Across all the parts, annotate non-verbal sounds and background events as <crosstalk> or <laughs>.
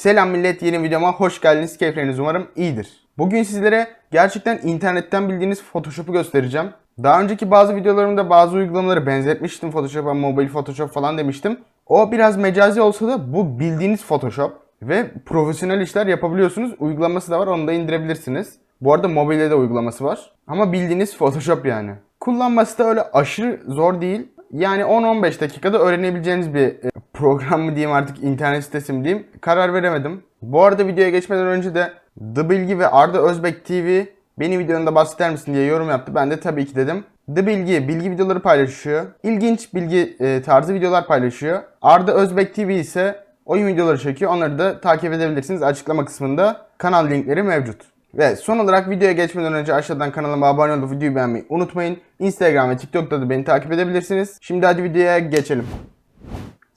Selam millet yeni videoma hoş geldiniz. Keyifleriniz umarım iyidir. Bugün sizlere gerçekten internetten bildiğiniz Photoshop'u göstereceğim. Daha önceki bazı videolarımda bazı uygulamaları benzetmiştim Photoshop'a, mobil Photoshop falan demiştim. O biraz mecazi olsa da bu bildiğiniz Photoshop ve profesyonel işler yapabiliyorsunuz. Uygulaması da var onu da indirebilirsiniz. Bu arada mobilde de uygulaması var. Ama bildiğiniz Photoshop yani. Kullanması da öyle aşırı zor değil. Yani 10-15 dakikada öğrenebileceğiniz bir e, program mı diyeyim artık internet sitesi mi diyeyim karar veremedim. Bu arada videoya geçmeden önce de The Bilgi ve Arda Özbek TV beni videonda bahseder misin diye yorum yaptı. Ben de tabii ki dedim. The Bilgi bilgi videoları paylaşıyor. İlginç bilgi e, tarzı videolar paylaşıyor. Arda Özbek TV ise oyun videoları çekiyor. Onları da takip edebilirsiniz. Açıklama kısmında kanal linkleri mevcut. Ve son olarak videoya geçmeden önce aşağıdan kanalıma abone olup videoyu beğenmeyi unutmayın. Instagram ve TikTok'ta da beni takip edebilirsiniz. Şimdi hadi videoya geçelim.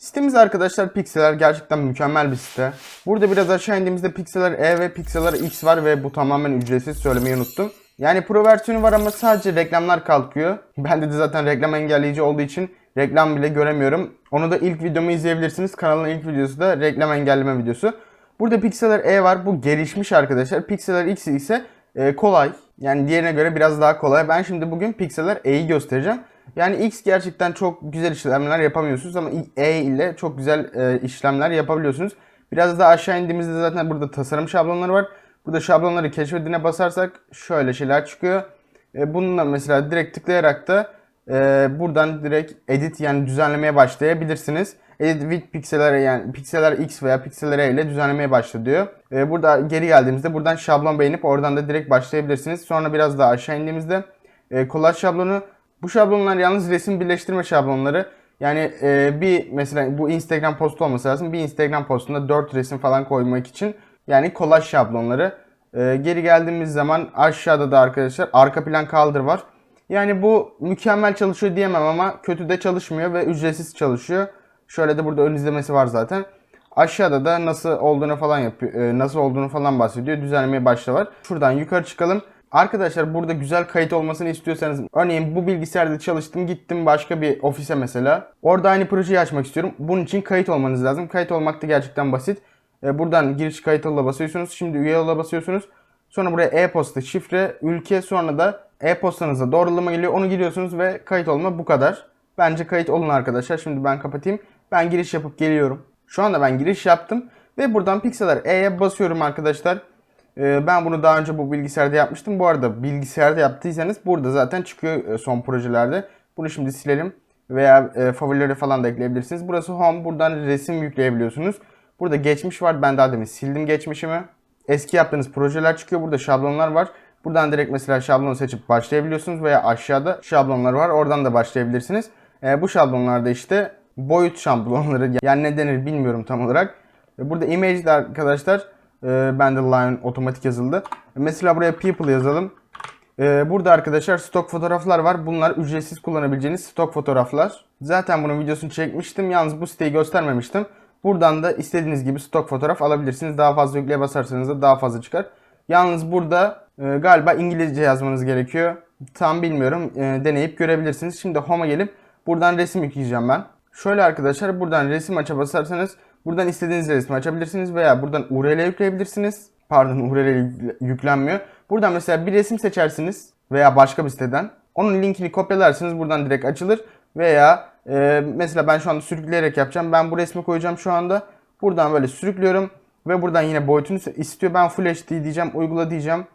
Sitemiz arkadaşlar Pixeler gerçekten mükemmel bir site. Burada biraz aşağı indiğimizde Pixeler E ve Pixeler X var ve bu tamamen ücretsiz söylemeyi unuttum. Yani Pro versiyonu var ama sadece reklamlar kalkıyor. <laughs> Bende de zaten reklam engelleyici olduğu için reklam bile göremiyorum. Onu da ilk videomu izleyebilirsiniz. Kanalın ilk videosu da reklam engelleme videosu. Burada Pixeler E var. Bu gelişmiş arkadaşlar. Pixeler X ise e, kolay. Yani diğerine göre biraz daha kolay. Ben şimdi bugün Pixeler E'yi göstereceğim. Yani X gerçekten çok güzel işlemler yapamıyorsunuz ama E ile çok güzel e, işlemler yapabiliyorsunuz. Biraz daha aşağı indiğimizde zaten burada tasarım şablonları var. Burada şablonları keşfedine basarsak şöyle şeyler çıkıyor. E, bununla mesela direkt tıklayarak da e, buradan direkt edit yani düzenlemeye başlayabilirsiniz. Edit with pixeler yani pixeler X veya pixeler E ile düzenlemeye başla diyor. E, burada geri geldiğimizde buradan şablon beğenip oradan da direkt başlayabilirsiniz. Sonra biraz daha aşağı indiğimizde e, kolaj şablonu. Bu şablonlar yalnız resim birleştirme şablonları. Yani e, bir mesela bu Instagram postu olması lazım. Bir Instagram postunda 4 resim falan koymak için yani kolaj şablonları. E, geri geldiğimiz zaman aşağıda da arkadaşlar arka plan kaldır var. Yani bu mükemmel çalışıyor diyemem ama kötü de çalışmıyor ve ücretsiz çalışıyor. Şöyle de burada ön izlemesi var zaten. Aşağıda da nasıl olduğunu falan yapıyor, e, nasıl olduğunu falan bahsediyor. Düzenlemeye başla var. Şuradan yukarı çıkalım. Arkadaşlar burada güzel kayıt olmasını istiyorsanız örneğin bu bilgisayarda çalıştım gittim başka bir ofise mesela. Orada aynı projeyi açmak istiyorum. Bunun için kayıt olmanız lazım. Kayıt olmak da gerçekten basit. E, buradan giriş kayıt ola basıyorsunuz. Şimdi üye ola basıyorsunuz. Sonra buraya e-posta, şifre, ülke sonra da e-postanıza doğrulama geliyor. Onu giriyorsunuz ve kayıt olma bu kadar. Bence kayıt olun arkadaşlar. Şimdi ben kapatayım. Ben giriş yapıp geliyorum. Şu anda ben giriş yaptım. Ve buradan Pixeler E'ye basıyorum arkadaşlar. Ee, ben bunu daha önce bu bilgisayarda yapmıştım. Bu arada bilgisayarda yaptıysanız burada zaten çıkıyor e, son projelerde. Bunu şimdi silelim. Veya e, favorileri falan da ekleyebilirsiniz. Burası Home. Buradan resim yükleyebiliyorsunuz. Burada geçmiş var. Ben daha demin sildim geçmişimi. Eski yaptığınız projeler çıkıyor. Burada şablonlar var. Buradan direkt mesela şablonu seçip başlayabiliyorsunuz. Veya aşağıda şablonlar var. Oradan da başlayabilirsiniz. E, bu şablonlarda işte boyut şablonları yani ne denir bilmiyorum tam olarak. E, Burada image'de arkadaşlar e, line otomatik yazıldı. Mesela buraya people yazalım. E, Burada arkadaşlar stok fotoğraflar var. Bunlar ücretsiz kullanabileceğiniz stok fotoğraflar. Zaten bunun videosunu çekmiştim. Yalnız bu siteyi göstermemiştim. Buradan da istediğiniz gibi stok fotoğraf alabilirsiniz. Daha fazla yükleye basarsanız da daha fazla çıkar. Yalnız burada e, galiba İngilizce yazmanız gerekiyor. Tam bilmiyorum. E, deneyip görebilirsiniz. Şimdi home'a gelip buradan resim yükleyeceğim ben. Şöyle arkadaşlar buradan resim aça basarsanız buradan istediğiniz resmi açabilirsiniz veya buradan URL yükleyebilirsiniz. Pardon URL yükle- yüklenmiyor. Buradan mesela bir resim seçersiniz veya başka bir siteden. Onun linkini kopyalarsınız buradan direkt açılır. Veya e, mesela ben şu anda sürükleyerek yapacağım. Ben bu resmi koyacağım şu anda. Buradan böyle sürüklüyorum. Ve buradan yine boyutunu istiyor. Ben Full HD diyeceğim, uygula diyeceğim.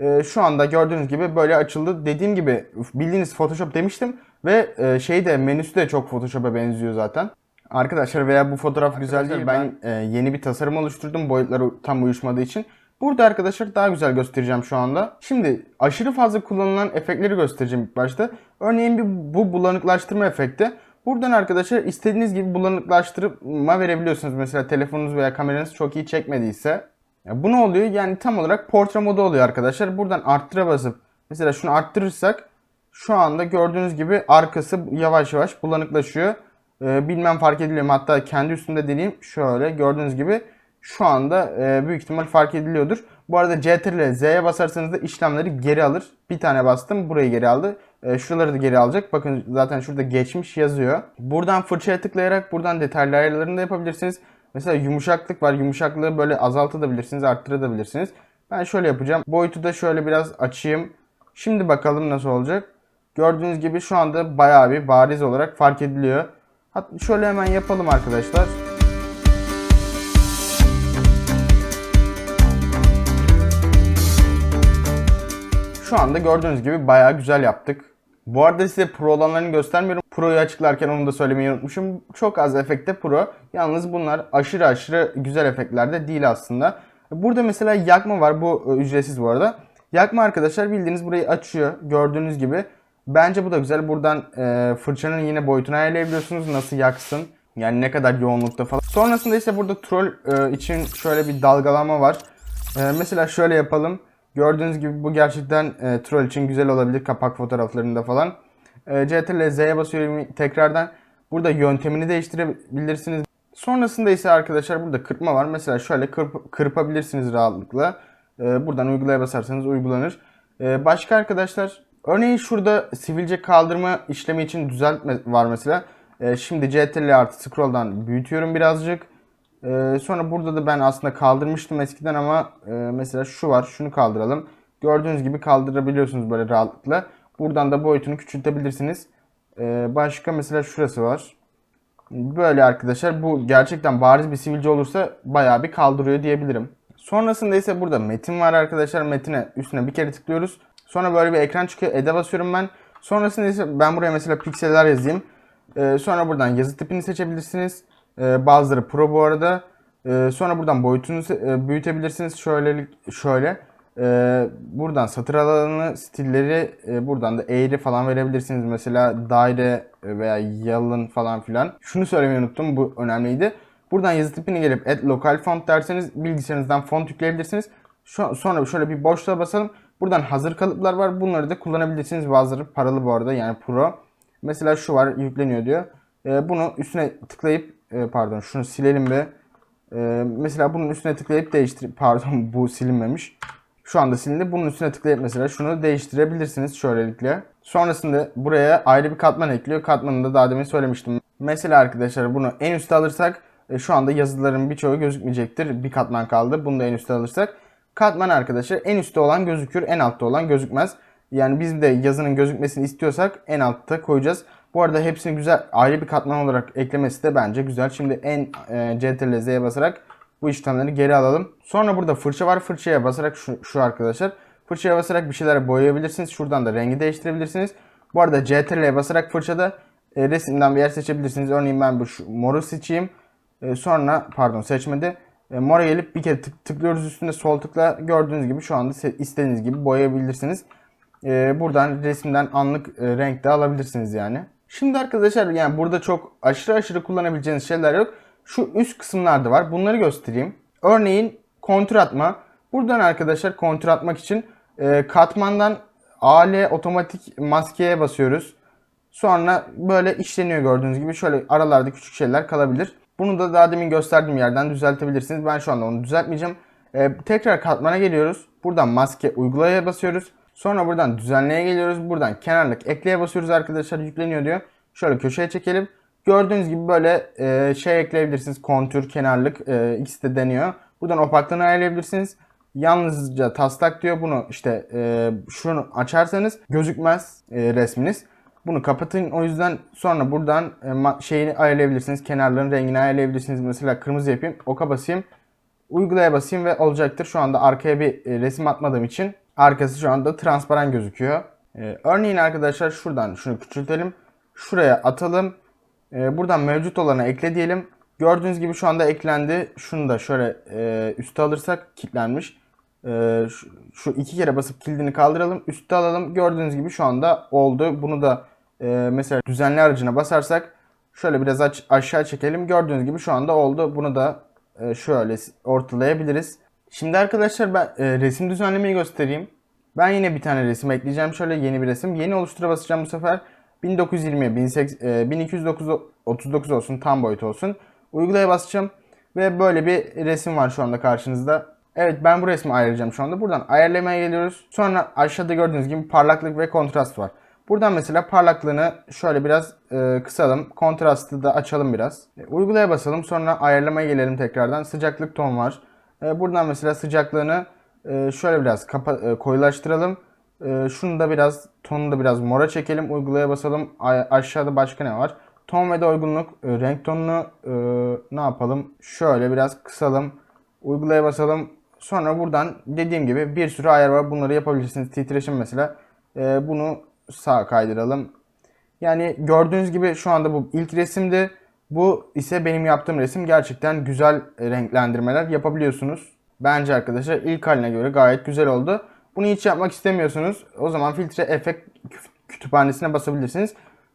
Ee, şu anda gördüğünüz gibi böyle açıldı. Dediğim gibi bildiğiniz Photoshop demiştim ve e, şey de menüsü de çok Photoshop'a benziyor zaten. Arkadaşlar veya bu fotoğraf güzel değil. Ben e, yeni bir tasarım oluşturdum boyutları tam uyuşmadığı için. Burada arkadaşlar daha güzel göstereceğim şu anda. Şimdi aşırı fazla kullanılan efektleri göstereceğim ilk başta. Örneğin bir bu bulanıklaştırma efekti. Buradan arkadaşlar istediğiniz gibi bulanıklaştırma verebiliyorsunuz. Mesela telefonunuz veya kameranız çok iyi çekmediyse. Ya bu ne oluyor? Yani tam olarak portre modu oluyor arkadaşlar. Buradan arttıra basıp mesela şunu arttırırsak şu anda gördüğünüz gibi arkası yavaş yavaş bulanıklaşıyor. Ee, bilmem fark ediliyor mu? Hatta kendi üstümde deneyeyim. Şöyle gördüğünüz gibi şu anda e, büyük ihtimal fark ediliyordur. Bu arada Ctrl ile Z'ye basarsanız da işlemleri geri alır. Bir tane bastım burayı geri aldı. E, şuraları da geri alacak. Bakın zaten şurada geçmiş yazıyor. Buradan fırçaya tıklayarak buradan detaylı ayarlarını da yapabilirsiniz. Mesela yumuşaklık var. Yumuşaklığı böyle azaltabilirsiniz, arttırabilirsiniz. Ben şöyle yapacağım. Boyutu da şöyle biraz açayım. Şimdi bakalım nasıl olacak. Gördüğünüz gibi şu anda bayağı bir bariz olarak fark ediliyor. Hatta şöyle hemen yapalım arkadaşlar. Şu anda gördüğünüz gibi bayağı güzel yaptık. Bu arada size pro olanlarını göstermiyorum. Pro'yu açıklarken onu da söylemeyi unutmuşum. Çok az efekte pro. Yalnız bunlar aşırı aşırı güzel efektler de değil aslında. Burada mesela yakma var. Bu e, ücretsiz bu arada. Yakma arkadaşlar bildiğiniz burayı açıyor. Gördüğünüz gibi. Bence bu da güzel. Buradan e, fırçanın yine boyutunu ayarlayabiliyorsunuz. Nasıl yaksın. Yani ne kadar yoğunlukta falan. Sonrasında ise burada troll e, için şöyle bir dalgalama var. E, mesela şöyle yapalım. Gördüğünüz gibi bu gerçekten e, troll için güzel olabilir kapak fotoğraflarında falan. E, CTRL Z'ye basıyorum tekrardan. Burada yöntemini değiştirebilirsiniz. Sonrasında ise arkadaşlar burada kırpma var. Mesela şöyle kırp, kırpabilirsiniz rahatlıkla. E, buradan uygulaya basarsanız uygulanır. E, başka arkadaşlar örneğin şurada sivilce kaldırma işlemi için düzeltme var mesela. E, şimdi CTRL artı scroll'dan büyütüyorum birazcık. Ee, sonra burada da ben aslında kaldırmıştım eskiden ama e, mesela şu var. Şunu kaldıralım. Gördüğünüz gibi kaldırabiliyorsunuz böyle rahatlıkla. Buradan da boyutunu küçültebilirsiniz. Ee, başka mesela şurası var. Böyle arkadaşlar bu gerçekten bariz bir sivilce olursa bayağı bir kaldırıyor diyebilirim. Sonrasında ise burada metin var arkadaşlar. Metine üstüne bir kere tıklıyoruz. Sonra böyle bir ekran çıkıyor. Ede basıyorum ben. Sonrasında ise ben buraya mesela pikseller yazayım. Ee, sonra buradan yazı tipini seçebilirsiniz. Ee, bazıları pro bu arada. Ee, sonra buradan boyutunu e, büyütebilirsiniz. Şöyle şöyle. Ee, buradan satır alanı, stilleri, e, buradan da eğri falan verebilirsiniz. Mesela daire veya yalın falan filan. Şunu söylemeyi unuttum. Bu önemliydi. Buradan yazı tipini gelip add local font derseniz bilgisayarınızdan font yükleyebilirsiniz. Şu, sonra şöyle bir boşluğa basalım. Buradan hazır kalıplar var. Bunları da kullanabilirsiniz. Bazıları paralı bu arada yani pro. Mesela şu var yükleniyor diyor. Ee, bunu üstüne tıklayıp e, pardon şunu silelim ve e, mesela bunun üstüne tıklayıp değiştir <laughs> pardon bu silinmemiş. Şu anda silindi. Bunun üstüne tıklayıp mesela şunu değiştirebilirsiniz şöylelikle. Sonrasında buraya ayrı bir katman ekliyor. Katmanını da daha demin söylemiştim. Mesela arkadaşlar bunu en üste alırsak e, şu anda yazıların birçoğu gözükmeyecektir. Bir katman kaldı. Bunu da en üste alırsak. Katman arkadaşlar en üstte olan gözükür, en altta olan gözükmez. Yani biz de yazının gözükmesini istiyorsak en altta koyacağız. Bu arada hepsini güzel ayrı bir katman olarak eklemesi de bence güzel. Şimdi en e, CTRL Z'ye basarak bu işlemleri geri alalım. Sonra burada fırça var. Fırçaya basarak şu, şu arkadaşlar. Fırçaya basarak bir şeyler boyayabilirsiniz. Şuradan da rengi değiştirebilirsiniz. Bu arada CTRL'ye basarak fırçada e, resimden bir yer seçebilirsiniz. Örneğin ben bu şu moru seçeyim. E, sonra pardon seçmedi. E, mora gelip bir kere tık, tıklıyoruz üstünde sol tıkla. Gördüğünüz gibi şu anda istediğiniz gibi boyayabilirsiniz. E, buradan resimden anlık e, renk de alabilirsiniz yani. Şimdi arkadaşlar yani burada çok aşırı aşırı kullanabileceğiniz şeyler yok. Şu üst kısımlarda var. Bunları göstereyim. Örneğin kontür atma. Buradan arkadaşlar kontür atmak için e, katmandan AL otomatik maskeye basıyoruz. Sonra böyle işleniyor gördüğünüz gibi. Şöyle aralarda küçük şeyler kalabilir. Bunu da daha demin gösterdiğim yerden düzeltebilirsiniz. Ben şu anda onu düzeltmeyeceğim. E, tekrar katmana geliyoruz. Buradan maske uygulaya basıyoruz. Sonra buradan düzenleye geliyoruz. Buradan kenarlık ekleye basıyoruz arkadaşlar. Yükleniyor diyor. Şöyle köşeye çekelim. Gördüğünüz gibi böyle e, şey ekleyebilirsiniz. Kontür, kenarlık e, ikisi de deniyor. Buradan opaklığını ayarlayabilirsiniz. Yalnızca taslak diyor. Bunu işte e, şunu açarsanız gözükmez e, resminiz. Bunu kapatın. O yüzden sonra buradan e, şeyini ayarlayabilirsiniz. Kenarların rengini ayarlayabilirsiniz. Mesela kırmızı yapayım. Oka basayım. Uygulaya basayım ve olacaktır. Şu anda arkaya bir e, resim atmadığım için arkası şu anda transparan gözüküyor. E, örneğin arkadaşlar şuradan şunu küçültelim. Şuraya atalım. Buradan mevcut olana ekle diyelim. Gördüğünüz gibi şu anda eklendi. Şunu da şöyle üste alırsak kilitlenmiş. Şu iki kere basıp kilidini kaldıralım. Üste alalım. Gördüğünüz gibi şu anda oldu. Bunu da e, mesela düzenli aracına basarsak şöyle biraz aç, aşağı çekelim. Gördüğünüz gibi şu anda oldu. Bunu da e, şöyle ortalayabiliriz. Şimdi arkadaşlar ben e, resim düzenlemeyi göstereyim. Ben yine bir tane resim ekleyeceğim. Şöyle yeni bir resim. Yeni oluştura basacağım bu sefer. 1920, 1239 olsun tam boyut olsun. Uygulaya basacağım. Ve böyle bir resim var şu anda karşınızda. Evet ben bu resmi ayarlayacağım şu anda. Buradan ayarlamaya geliyoruz. Sonra aşağıda gördüğünüz gibi parlaklık ve kontrast var. Buradan mesela parlaklığını şöyle biraz e, kısalım. Kontrastı da açalım biraz. E, uygulaya basalım. Sonra ayarlamaya gelelim tekrardan. Sıcaklık ton var. E, buradan mesela sıcaklığını e, şöyle biraz kapa- e, koyulaştıralım. E, şunu da biraz tonunu da biraz mora çekelim. Uygulaya basalım. A- aşağıda başka ne var? Ton ve doygunluk. E, renk tonunu e, ne yapalım? Şöyle biraz kısalım. Uygulaya basalım. Sonra buradan dediğim gibi bir sürü ayar var. Bunları yapabilirsiniz. Titreşim mesela. E, bunu sağa kaydıralım. Yani gördüğünüz gibi şu anda bu ilk resimdi. Bu ise benim yaptığım resim. Gerçekten güzel renklendirmeler yapabiliyorsunuz. Bence arkadaşlar ilk haline göre gayet güzel oldu. Bunu hiç yapmak istemiyorsunuz. O zaman filtre efekt kü- kütüphanesine basabilirsiniz.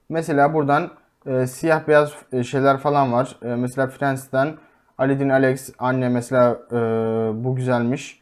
Mesela buradan e, siyah beyaz e, şeyler falan var. E, mesela Friends'ten Aladdin Alex anne mesela e, bu güzelmiş.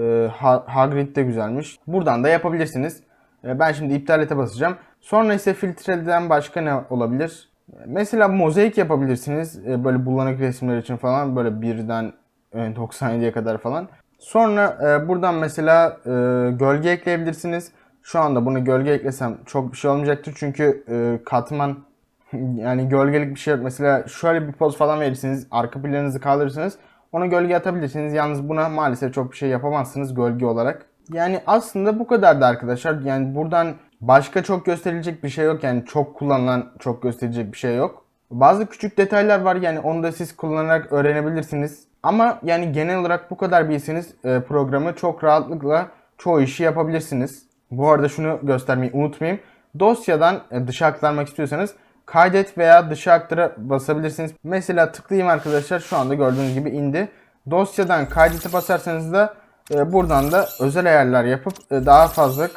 E, Ha- Hagrid de güzelmiş. Buradan da yapabilirsiniz. E, ben şimdi iptal ete basacağım. Sonra ise filtreden başka ne olabilir? E, Mesela mozaik yapabilirsiniz. E, böyle bulanık resimler için falan. Böyle birden e, 97'ye kadar falan. Sonra e, buradan mesela e, gölge ekleyebilirsiniz. Şu anda bunu gölge eklesem çok bir şey olmayacaktır. Çünkü e, katman <laughs> yani gölgelik bir şey yok. Mesela şöyle bir poz falan verirsiniz. Arka planınızı kaldırırsınız. Ona gölge atabilirsiniz. Yalnız buna maalesef çok bir şey yapamazsınız gölge olarak. Yani aslında bu kadardı arkadaşlar. Yani buradan başka çok gösterilecek bir şey yok. Yani çok kullanılan çok gösterilecek bir şey yok. Bazı küçük detaylar var yani onu da siz kullanarak öğrenebilirsiniz. Ama yani genel olarak bu kadar bilseniz e, programı çok rahatlıkla çoğu işi yapabilirsiniz. Bu arada şunu göstermeyi unutmayayım. Dosyadan e, dışa aktarmak istiyorsanız kaydet veya dışa aktara basabilirsiniz. Mesela tıklayayım arkadaşlar şu anda gördüğünüz gibi indi. Dosyadan kaydete basarsanız da buradan da özel ayarlar yapıp e, daha fazla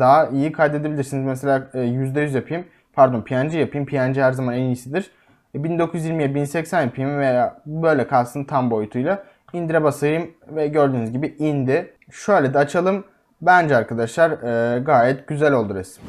daha iyi kaydedebilirsiniz. Mesela e, %100 yapayım. Pardon PNG yapayım. PNG her zaman en iyisidir. E, 1920'ye 1080 yapayım veya böyle kalsın tam boyutuyla. İndire basayım ve gördüğünüz gibi indi. Şöyle de açalım. Bence arkadaşlar e, gayet güzel oldu resim.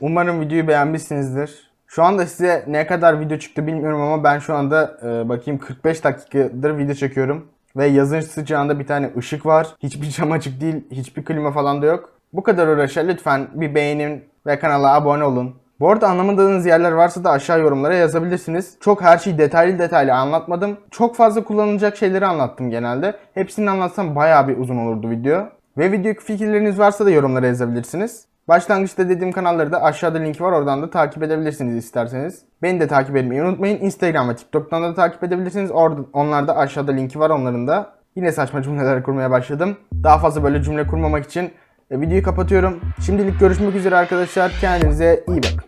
Umarım videoyu beğenmişsinizdir. Şu anda size ne kadar video çıktı bilmiyorum ama ben şu anda e, bakayım 45 dakikadır video çekiyorum. Ve yazın sıcağında bir tane ışık var. Hiçbir cam açık değil, hiçbir klima falan da yok. Bu kadar uğraşa lütfen bir beğenin ve kanala abone olun. Bu arada anlamadığınız yerler varsa da aşağı yorumlara yazabilirsiniz. Çok her şeyi detaylı detaylı anlatmadım. Çok fazla kullanılacak şeyleri anlattım genelde. Hepsini anlatsam bayağı bir uzun olurdu video. Ve video fikirleriniz varsa da yorumlara yazabilirsiniz. Başlangıçta dediğim kanalları da aşağıda linki var oradan da takip edebilirsiniz isterseniz. Beni de takip etmeyi unutmayın. Instagram ve TikTok'tan da takip edebilirsiniz. Orada, onlarda aşağıda linki var onların da. Yine saçma cümleler kurmaya başladım. Daha fazla böyle cümle kurmamak için e, videoyu kapatıyorum. Şimdilik görüşmek üzere arkadaşlar. Kendinize iyi bakın.